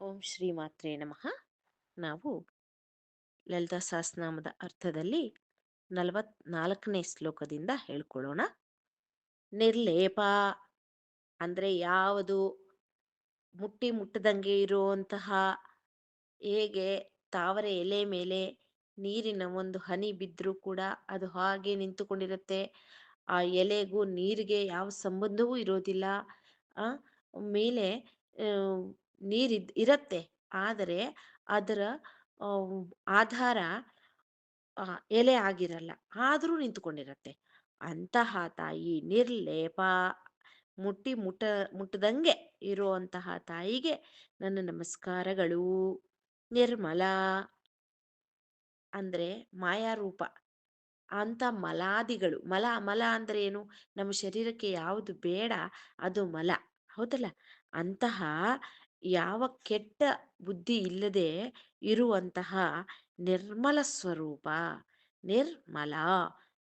ಓಂ ಶ್ರೀ ಮಾತ್ರೇ ನಮಃ. ನಾವು ಲಲಿತಾ ಸಹಸ್ರನಾಮದ ಅರ್ಥದಲ್ಲಿ ನಲವತ್ನಾಲ್ಕನೇ ಶ್ಲೋಕದಿಂದ ಹೇಳ್ಕೊಳ್ಳೋಣ. ನಿರ್ಲೇಪ ಅಂದರೆ ಯಾವುದು? ಮುಟ್ಟಿ ಮುಟ್ಟದಂಗೆ ಇರುವಂತಹ ಹೇಗೆ? ತಾವರೆ ಎಲೆ ಮೇಲೆ ನೀರಿನ ಒಂದು ಹನಿ ಬಿದ್ದರೂ ಕೂಡ ಅದು ಹಾಗೆ ನಿಂತುಕೊಂಡಿರುತ್ತೆ. ಆ ಎಲೆಗೂ ನೀರಿಗೆ ಯಾವ ಸಂಬಂಧವೂ ಇರೋದಿಲ್ಲ. ಮೇಲೆ ನೀರಿದ್ ಇರತ್ತೆ. ಆದರೆ ಅದರ ಆಧಾರ ಎಲೆ ಆಗಿರಲ್ಲ. ಆದರೂ ನಿಂತ್ಕೊಂಡಿರತ್ತೆ. ಅಂತಹ ತಾಯಿ ನಿರ್ಲೇಪ, ಮುಟ್ಟಿ ಮುಟ್ಟ, ಮುಟ್ಟದಂಗೆ ಇರುವಂತಹ ತಾಯಿಗೆ ನನ್ನ ನಮಸ್ಕಾರಗಳು. ನಿರ್ಮಲ. ಅಂದ್ರೆ ಮಾಯಾರೂಪ. ಅಂತ ಮಲಾದಿಗಳು. ಮಲ ಮಲ ಅಂದ್ರೆ ಏನು? ನಮ್ಮ ಶರೀರಕ್ಕೆ ಯಾವುದು ಬೇಡ, ಅದು ಮಲ. ಹೌದಲ್ಲ? ಅಂತಹ ಯಾವ ಕೆಟ್ಟ ಬುದ್ಧಿ ಇಲ್ಲದೆ ಇರುವಂತಹ ನಿರ್ಮಲ ಸ್ವರೂಪ. ನಿರ್ಮಲ.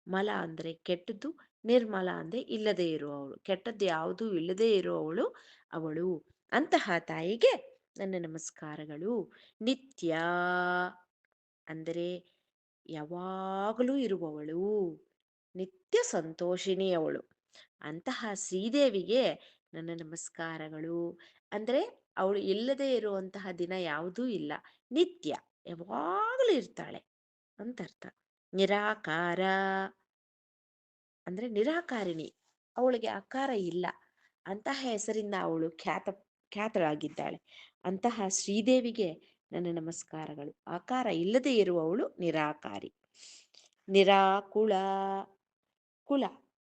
ಮಲ ಅಂದ್ರೆ ಕೆಟ್ಟದ್ದು, ನಿರ್ಮಲ ಅಂದ್ರೆ ಇಲ್ಲದೆ ಇರುವವಳು. ಕೆಟ್ಟದ್ದು ಯಾವುದೂ ಇಲ್ಲದೆ ಇರುವವಳು ಅವಳು. ಅಂತಹ ತಾಯಿಗೆ ನನ್ನ ನಮಸ್ಕಾರಗಳು. ನಿತ್ಯ ಅಂದರೆ ಯಾವಾಗಲೂ ಇರುವವಳು. ನಿತ್ಯ ಸಂತೋಷಿಣಿ ಅವಳು. ಅಂತಹ ಶ್ರೀದೇವಿಗೆ ನನ್ನ ನಮಸ್ಕಾರಗಳು. ಅಂದರೆ ಅವಳು ಇಲ್ಲದೆ ಇರುವಂತಹ ದಿನ ಯಾವುದೂ ಇಲ್ಲ. ನಿತ್ಯ ಯಾವಾಗಲೂ ಇರ್ತಾಳೆ ಅಂತ ಅರ್ಥ. ನಿರಾಕಾರ ಅಂದ್ರೆ ನಿರಾಕಾರಿಣಿ. ಅವಳಿಗೆ ಆಕಾರ ಇಲ್ಲ. ಅಂತಹ ಹೆಸರಿಂದ ಅವಳು ಖ್ಯಾತ, ಖ್ಯಾತಳಾಗಿದ್ದಾಳೆ. ಅಂತಹ ಶ್ರೀದೇವಿಗೆ ನನ್ನ ನಮಸ್ಕಾರಗಳು. ಆಕಾರ ಇಲ್ಲದೆ ಇರುವವಳು ನಿರಾಕಾರಿ. ನಿರಾಕುಳ ಕುಲ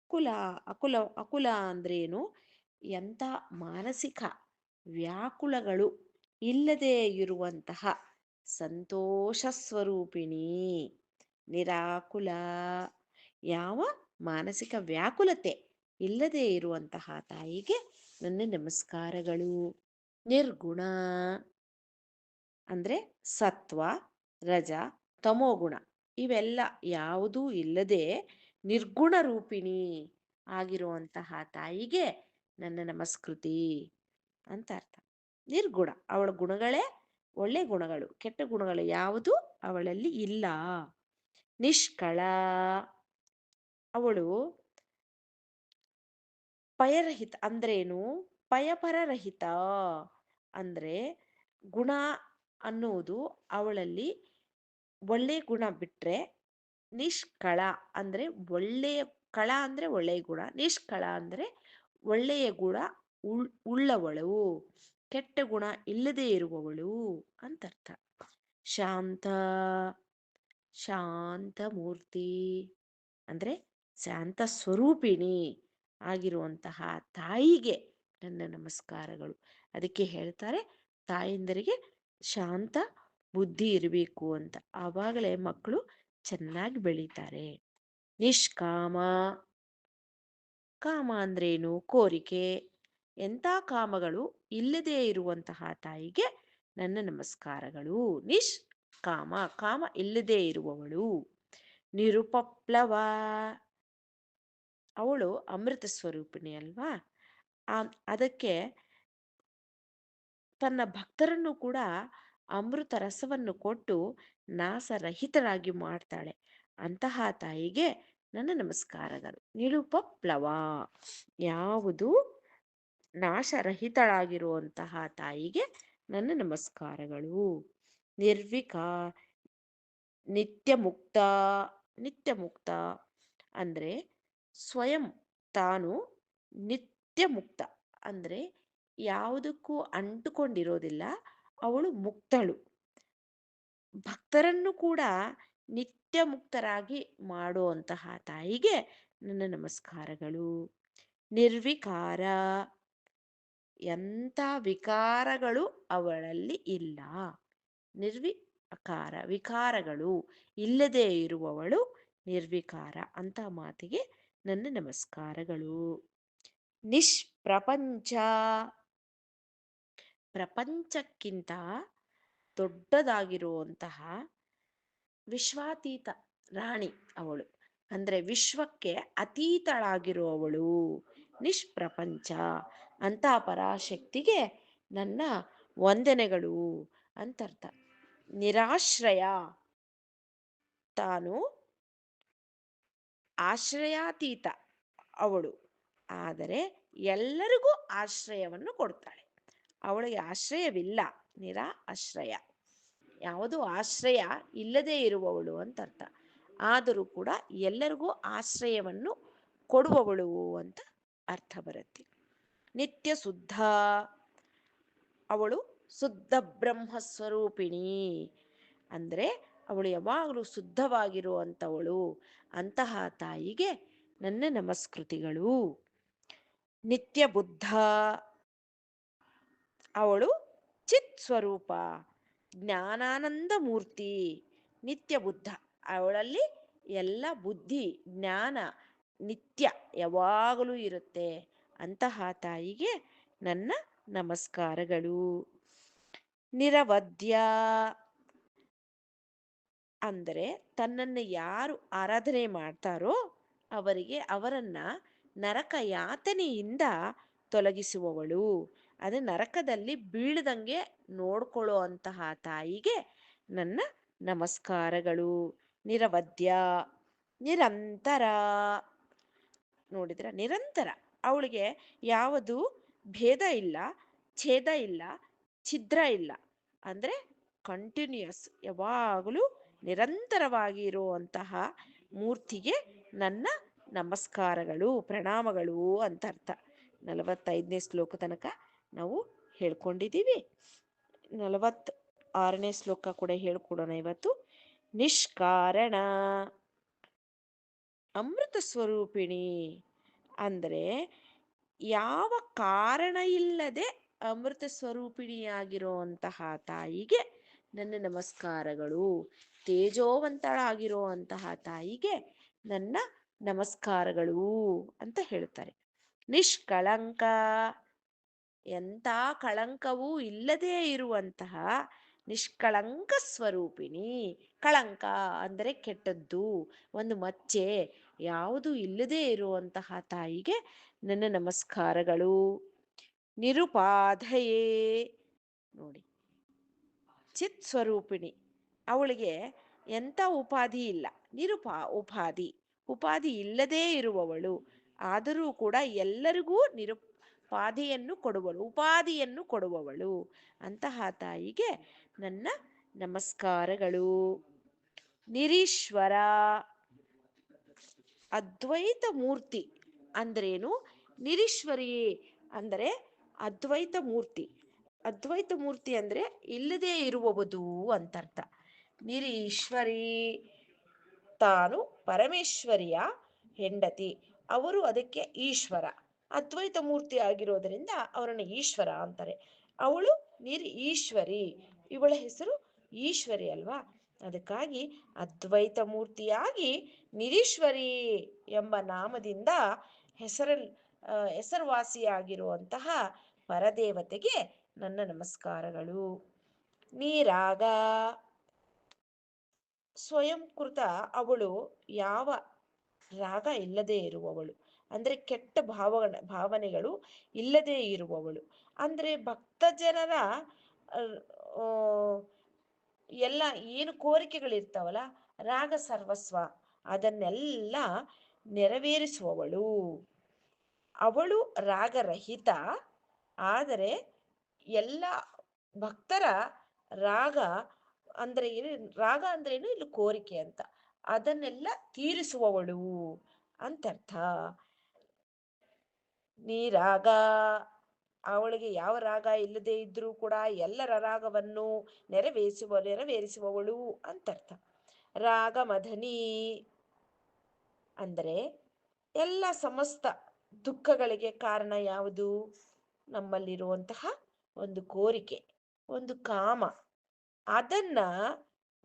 ಕುಲ, ಅಕುಲ ಅಕುಲ ಅಂದ್ರೇನು? ಎಂಥ ಮಾನಸಿಕ ವ್ಯಾಕುಲಗಳು ಇಲ್ಲದೆ ಇರುವಂತಹ ಸಂತೋಷ ಸ್ವರೂಪಿಣಿ. ನಿರಾಕುಲ. ಯಾವ ಮಾನಸಿಕ ವ್ಯಾಕುಲತೆ ಇಲ್ಲದೆ ಇರುವಂತಹ ತಾಯಿಗೆ ನನ್ನ ನಮಸ್ಕಾರಗಳು. ನಿರ್ಗುಣ. ಅಂದ್ರೆ ಸತ್ವ, ರಜ, ತಮೋಗುಣ ಇವೆಲ್ಲ ಯಾವುದೂ ಇಲ್ಲದೆ ನಿರ್ಗುಣ ರೂಪಿಣಿ ಆಗಿರುವಂತಹ ತಾಯಿಗೆ ನನ್ನ ನಮಸ್ಕೃತಿ. ಅಂತ ಅರ್ಥ. ನಿರ್ಗುಣ, ಅವಳ ಗುಣಗಳೇ ಒಳ್ಳೆ ಗುಣಗಳು, ಕೆಟ್ಟ ಗುಣಗಳು ಯಾವುದು ಅವಳಲ್ಲಿ ಇಲ್ಲ. ನಿಷ್ಕಳ. ಅವಳು ಪಯರಹಿತ ಅಂದ್ರೇನು? ಪಯಪರರಹಿತ ಅಂದ್ರೆ ಗುಣ ಅನ್ನುವುದು ಅವಳಲ್ಲಿ ಒಳ್ಳೆ ಗುಣ ಬಿಟ್ರೆ ನಿಷ್ಕಳ ಅಂದ್ರೆ ಒಳ್ಳೆಯ, ಕಳ ಅಂದ್ರೆ ಒಳ್ಳೆಯ ಗುಣ, ನಿಷ್ಕಳ ಅಂದ್ರೆ ಒಳ್ಳೆಯ ಗುಣ ಉಳ್, ಉಳ್ಳವಳು, ಕೆಟ್ಟ ಗುಣ ಇಲ್ಲದೆ ಇರುವವಳು ಅಂತರ್ಥ. ಶಾಂತ ಶಾಂತ ಮೂರ್ತಿ ಅಂದ್ರೆ ಶಾಂತ ಸ್ವರೂಪಿಣಿ ಆಗಿರುವಂತಹ ತಾಯಿಗೆ ನನ್ನ ನಮಸ್ಕಾರಗಳು. ಅದಕ್ಕೆ ಹೇಳ್ತಾರೆ, ತಾಯಂದರಿಗೆ ಶಾಂತ ಬುದ್ಧಿ ಇರಬೇಕು ಅಂತ. ಆವಾಗಲೇ ಮಕ್ಕಳು ಚೆನ್ನಾಗಿ ಬೆಳೀತಾರೆ. ನಿಷ್ಕಾಮ, ಕಾಮ ಅಂದ್ರೇನು? ಕೋರಿಕೆ. ಎಂಥ ಕಾಮಗಳು ಇಲ್ಲದೆ ಇರುವಂತಹ ತಾಯಿಗೆ ನನ್ನ ನಮಸ್ಕಾರಗಳು. ನಿಶ್ ಕಾಮ ಕಾಮ ಇಲ್ಲದೇ ಇರುವವಳು. ನಿರುಪಪ್ಲವ. ಅವಳು ಅಮೃತ ಸ್ವರೂಪಿಣಿ ಅಲ್ವಾ? ಅದಕ್ಕೆ ತನ್ನ ಭಕ್ತರನ್ನು ಕೂಡ ಅಮೃತ ರಸವನ್ನು ಕೊಟ್ಟು ನಾಸರಹಿತರಾಗಿ ಮಾಡ್ತಾಳೆ. ಅಂತಹ ತಾಯಿಗೆ ನನ್ನ ನಮಸ್ಕಾರಗಳು. ನಿರುಪಪ್ಲವ. ಯಾವುದು? ನಾಶರಹಿತಳಾಗಿರುವಂತಹ ತಾಯಿಗೆ ನನ್ನ ನಮಸ್ಕಾರಗಳು. ನಿರ್ವಿಕಾ ನಿತ್ಯ ಮುಕ್ತ ನಿತ್ಯ ಮುಕ್ತ ಅಂದ್ರೆ ಸ್ವಯಂ ತಾನು ನಿತ್ಯ ಮುಕ್ತ ಅಂದ್ರೆ ಯಾವುದಕ್ಕೂ ಅಂಟುಕೊಂಡಿರೋದಿಲ್ಲ, ಅವಳು ಮುಕ್ತಳು. ಭಕ್ತರನ್ನು ಕೂಡ ನಿತ್ಯ ಮುಕ್ತರಾಗಿ ಮಾಡುವಂತಹ ತಾಯಿಗೆ ನನ್ನ ನಮಸ್ಕಾರಗಳು. ನಿರ್ವಿಕಾರ. ಎಂಥ ವಿಕಾರಗಳು ಅವಳಲ್ಲಿ ಇಲ್ಲ. ನಿರ್ವಿಕಾರ, ವಿಕಾರಗಳು ಇಲ್ಲದೆ ಇರುವವಳು ನಿರ್ವಿಕಾರ ಅಂತ ಮಾತಿಗೆ ನನ್ನ ನಮಸ್ಕಾರಗಳು. ನಿಷ್ಪ್ರಪಂಚ. ಪ್ರಪಂಚಕ್ಕಿಂತ ದೊಡ್ಡದಾಗಿರುವಂತಹ ವಿಶ್ವಾತೀತ ರಾಣಿ ಅವಳು. ಅಂದ್ರೆ ವಿಶ್ವಕ್ಕೆ ಅತೀತಳಾಗಿರುವವಳು ನಿಷ್ಪ್ರಪಂಚ. ಅಂತ ಪರಾಶಕ್ತಿಗೆ ನನ್ನ ವಂದನೆಗಳು ಅಂತರ್ಥ ನಿರಾಶ್ರಯ. ತಾನು ಆಶ್ರಯಾತೀತ ಅವಳು. ಆದರೆ ಎಲ್ಲರಿಗೂ ಆಶ್ರಯವನ್ನು ಕೊಡ್ತಾಳೆ. ಅವಳಿಗೆ ಆಶ್ರಯವಿಲ್ಲ. ನಿರಾ ಆಶ್ರಯ ಯಾವುದು ಆಶ್ರಯ ಇಲ್ಲದೆ ಇರುವವಳು ಅಂತ ಅರ್ಥ. ಆದರೂ ಕೂಡ ಎಲ್ಲರಿಗೂ ಆಶ್ರಯವನ್ನು ಕೊಡುವವಳು ಅಂತ ಅರ್ಥ ಬರುತ್ತೆ. ನಿತ್ಯ ಶುದ್ಧ. ಅವಳು ಶುದ್ಧ ಬ್ರಹ್ಮಸ್ವರೂಪಿಣಿ. ಅಂದರೆ ಅವಳು ಯಾವಾಗಲೂ ಶುದ್ಧವಾಗಿರುವಂಥವಳು ಅಂತಹ ತಾಯಿಗೆ ನನ್ನ ನಮಸ್ಕೃತಿಗಳು. ನಿತ್ಯ ಬುದ್ಧ. ಅವಳು ಚಿತ್ ಸ್ವರೂಪ. ಜ್ಞಾನಾನಂದ ಮೂರ್ತಿ. ನಿತ್ಯ ಬುದ್ಧ. ಅವಳಲ್ಲಿ ಎಲ್ಲ ಬುದ್ಧಿ, ಜ್ಞಾನ, ನಿತ್ಯ ಯಾವಾಗಲೂ ಇರುತ್ತೆ. ಅಂತಹ ತಾಯಿಗೆ ನನ್ನ ನಮಸ್ಕಾರಗಳು. ನಿರವದ್ಯ. ಅಂದರೆ ತನ್ನನ್ನು ಯಾರು ಆರಾಧನೆ ಮಾಡ್ತಾರೋ ಅವರಿಗೆ ಅವರನ್ನ ನರಕ ಯಾತನೆಯಿಂದ ತೊಲಗಿಸುವವಳು. ಅದು ನರಕದಲ್ಲಿ ಬೀಳದಂಗೆ ನೋಡ್ಕೊಳ್ಳೋ ಅಂತಹ ತಾಯಿಗೆ ನನ್ನ ನಮಸ್ಕಾರಗಳು. ನಿರವದ್ಯ. ನಿರಂತರ. ನೋಡಿದ್ರ? ನಿರಂತರ. ಅವಳಿಗೆ ಯಾವುದು ಭೇದ ಇಲ್ಲ, ಛೇದ ಇಲ್ಲ, ಛಿದ್ರ ಇಲ್ಲ. ಅಂದರೆ ಕಂಟಿನ್ಯೂಯಸ್ ಯಾವಾಗಲೂ ನಿರಂತರವಾಗಿ ಇರುವಂತಹ ಮೂರ್ತಿಗೆ ನನ್ನ ನಮಸ್ಕಾರಗಳು, ಪ್ರಣಾಮಗಳು ಅಂತ ಅರ್ಥ. ನಲವತ್ತೈದನೇ ಶ್ಲೋಕ ತನಕ ನಾವು ಹೇಳ್ಕೊಂಡಿದ್ದೀವಿ. ನಲವತ್ ಆರನೇ ಶ್ಲೋಕ ಕೂಡ ಹೇಳ್ಕೊಡೋಣ ಇವತ್ತು. ನಿಷ್ಕಾರಣ. ಅಮೃತ ಸ್ವರೂಪಿಣಿ. ಅಂದರೆ ಯಾವ ಕಾರಣ ಇಲ್ಲದೆ ಅಮೃತ ಸ್ವರೂಪಿಣಿಯಾಗಿರುವಂತಹ ತಾಯಿಗೆ ನನ್ನ ನಮಸ್ಕಾರಗಳು. ತೇಜೋವಂತಳಾಗಿರುವಂತಹ ತಾಯಿಗೆ ನನ್ನ ನಮಸ್ಕಾರಗಳು ಅಂತ ಹೇಳ್ತಾರೆ. ನಿಷ್ಕಳಂಕ. ಎಂಥ ಕಳಂಕವೂ ಇಲ್ಲದೇ ಇರುವಂತಹ ನಿಷ್ಕಳಂಕ ಸ್ವರೂಪಿಣಿ. ಕಳಂಕ ಅಂದರೆ ಕೆಟ್ಟದ್ದು. ಒಂದು ಮಚ್ಚೆ. ಯಾವುದು ಇಲ್ಲದೇ ಇರುವಂತಹ ತಾಯಿಗೆ ನನ್ನ ನಮಸ್ಕಾರಗಳು. ನಿರುಪಾಧಯೇ. ನೋಡಿ. ಚಿತ್ ಸ್ವರೂಪಿಣಿ. ಅವಳಿಗೆ ಎಂಥ ಉಪಾಧಿ ಇಲ್ಲ. ನಿರುಪಾ, ಉಪಾಧಿ. ಉಪಾಧಿ ಇಲ್ಲದೇ ಇರುವವಳು. ಆದರೂ ಕೂಡ ಎಲ್ಲರಿಗೂ ನಿರುಪಾಧಿಯನ್ನು ಕೊಡುವಳು, ಉಪಾಧಿಯನ್ನು ಕೊಡುವವಳು. ಅಂತಹ ತಾಯಿಗೆ ನನ್ನ ನಮಸ್ಕಾರಗಳು. ನಿರೀಶ್ವರ. ಅದ್ವೈತ ಮೂರ್ತಿ ಅಂದ್ರೇನು? ನಿರೀಶ್ವರಿ ಅಂದರೆ ಅದ್ವೈತ ಮೂರ್ತಿ. ಅದ್ವೈತ ಮೂರ್ತಿ ಅಂದರೆ ಇಲ್ಲದೇ ಇರುವವುದು ಅಂತರ್ಥ. ನಿರೀಶ್ವರಿ ತಾನು ಪರಮೇಶ್ವರಿಯ ಹೆಂಡತಿ. ಅವರು ಅದಕ್ಕೆ ಈಶ್ವರ. ಅದ್ವೈತ ಮೂರ್ತಿ ಆಗಿರೋದರಿಂದ ಅವರನ್ನು ಈಶ್ವರ ಅಂತಾರೆ. ಅವಳು ನಿರ್ ಈಶ್ವರಿ. ಇವಳ ಹೆಸರು ಈಶ್ವರಿ ಅಲ್ವಾ? ಅದಕ್ಕಾಗಿ ಅದ್ವೈತ ಮೂರ್ತಿಯಾಗಿ ನಿರೀಶ್ವರಿ ಎಂಬ ನಾಮದಿಂದ ಹೆಸರಲ್ಲಿ ಹೆಸರುವಾಸಿಯಾಗಿರುವಂತಹ ಪರದೇವತೆಗೆ ನನ್ನ ನಮಸ್ಕಾರಗಳು. ನೀರಾಗ ಸ್ವಯಂಕೃತ ಅವಳು ಯಾವ ರಾಗ ಇಲ್ಲದೆ ಇರುವವಳು. ಅಂದ್ರೆ ಕೆಟ್ಟ ಭಾವ ಭಾವನೆಗಳು ಇಲ್ಲದೇ ಇರುವವಳು. ಅಂದ್ರೆ ಭಕ್ತ ಜನರ ಎಲ್ಲ ಏನು ಕೋರಿಕೆಗಳಿರ್ತಾವಲ್ಲ, ರಾಗ ಸರ್ವಸ್ವ. ಅದನ್ನೆಲ್ಲ ನೆರವೇರಿಸುವವಳು. ಅವಳು ರಾಗರಹಿತ, ಆದರೆ ಎಲ್ಲ ಭಕ್ತರ ರಾಗ ಅಂದ್ರೆ ರಾಗ ಏನು, ಇಲ್ಲಿ ಕೋರಿಕೆ ಅಂತ. ಅದನ್ನೆಲ್ಲ ತೀರಿಸುವವಳು ಅಂತರ್ಥ. ನೀ ರಾಗ, ಅವಳಿಗೆ ಯಾವ ರಾಗ ಇಲ್ಲದೆ ಇದ್ರೂ ಕೂಡ ಎಲ್ಲರ ರಾಗವನ್ನು ನೆರವೇರಿಸುವ, ನೆರವೇರಿಸುವವಳು ಅಂತರ್ಥ. ರಾಗ ಮದನಿ ಅಂದರೆ ಎಲ್ಲ ಸಮಸ್ತ ದುಃಖಗಳಿಗೆ ಕಾರಣ ಯಾವುದು? ನಮ್ಮಲ್ಲಿರುವಂತಹ ಒಂದು ಕೋರಿಕೆ, ಒಂದು ಕಾಮ. ಅದನ್ನ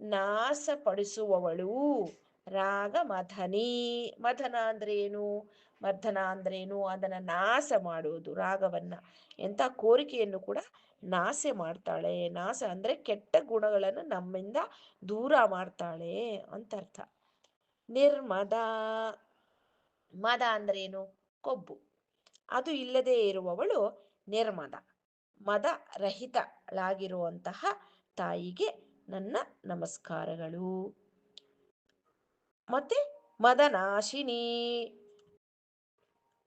ನಾಶಪಡಿಸುವವಳು. ರಾಗ ಮಥನಿ ಮಥನ ಅಂದ್ರೆ ಏನು ಮಥನ ಏನು ಅದನ್ನ ನಾಶ ಮಾಡುವುದು, ರಾಗವನ್ನ. ಎಂತ ಕೋರಿಕೆಯನ್ನು ಕೂಡ ನಾಸೆ ಮಾಡ್ತಾಳೆ. ನಾಸ ಅಂದ್ರೆ ಕೆಟ್ಟ ಗುಣಗಳನ್ನು ನಮ್ಮಿಂದ ದೂರ ಮಾಡ್ತಾಳೆ ಅಂತ ಅರ್ಥ ನಿರ್ಮದ. ಮದ ಅಂದ್ರೇನು? ಕೊಬ್ಬು. ಅದು ಇಲ್ಲದೆ ಇರುವವಳು ನಿರ್ಮದ. ಮದ ರಹಿತಳಾಗಿರುವಂತಹ ತಾಯಿಗೆ ನನ್ನ ನಮಸ್ಕಾರಗಳು. ಮತ್ತೆ ಮದನಾಶಿನಿ.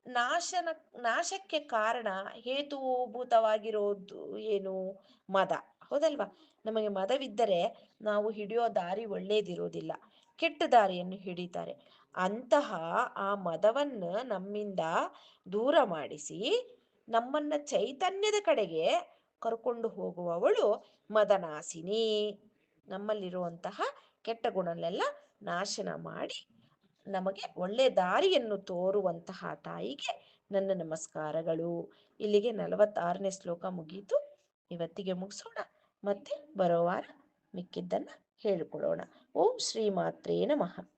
ನಾಶನ, ನಾಶಕ್ಕೆ ಕಾರಣ ಹೇತುಭೂತವಾಗಿರೋದು ಏನು? ಮದ. ಹೌದಲ್ವಾ? ನಮಗೆ ಮದವಿದ್ದರೆ ನಾವು ಹಿಡಿಯೋ ದಾರಿ ಒಳ್ಳೇದಿರೋದಿಲ್ಲ. ಕೆಟ್ಟ ದಾರಿಯನ್ನು ಹಿಡಿತಾರೆ. ಅಂತಹ ಆ ಮದವನ್ನು ನಮ್ಮಿಂದ ದೂರ ಮಾಡಿಸಿ ನಮ್ಮನ್ನ ಚೈತನ್ಯದ ಕಡೆಗೆ ಕರ್ಕೊಂಡು ಹೋಗುವವಳು ಮದನಾಸಿನಿ ನಮ್ಮಲ್ಲಿರುವಂತಹ ಕೆಟ್ಟ ಗುಣನೆಲ್ಲ ನಾಶನ ಮಾಡಿ ನಮಗೆ ಒಳ್ಳೆ ದಾರಿಯನ್ನು ತೋರುವಂತಹ ತಾಯಿಗೆ ನನ್ನ ನಮಸ್ಕಾರಗಳು. ಇಲ್ಲಿಗೆ ನಲವತ್ತಾರನೇ ಶ್ಲೋಕ ಮುಗೀತು. ಇವತ್ತಿಗೆ ಮುಗಿಸೋಣ. ಮತ್ತೆ ಬರೋ ವಾರ ಮಿಕ್ಕಿದ್ದನ್ನು ಹೇಳಿಕೊಳ್ಳೋಣ. ಓಂ ಶ್ರೀ ಮಾತ್ರೇ ನಮಃ.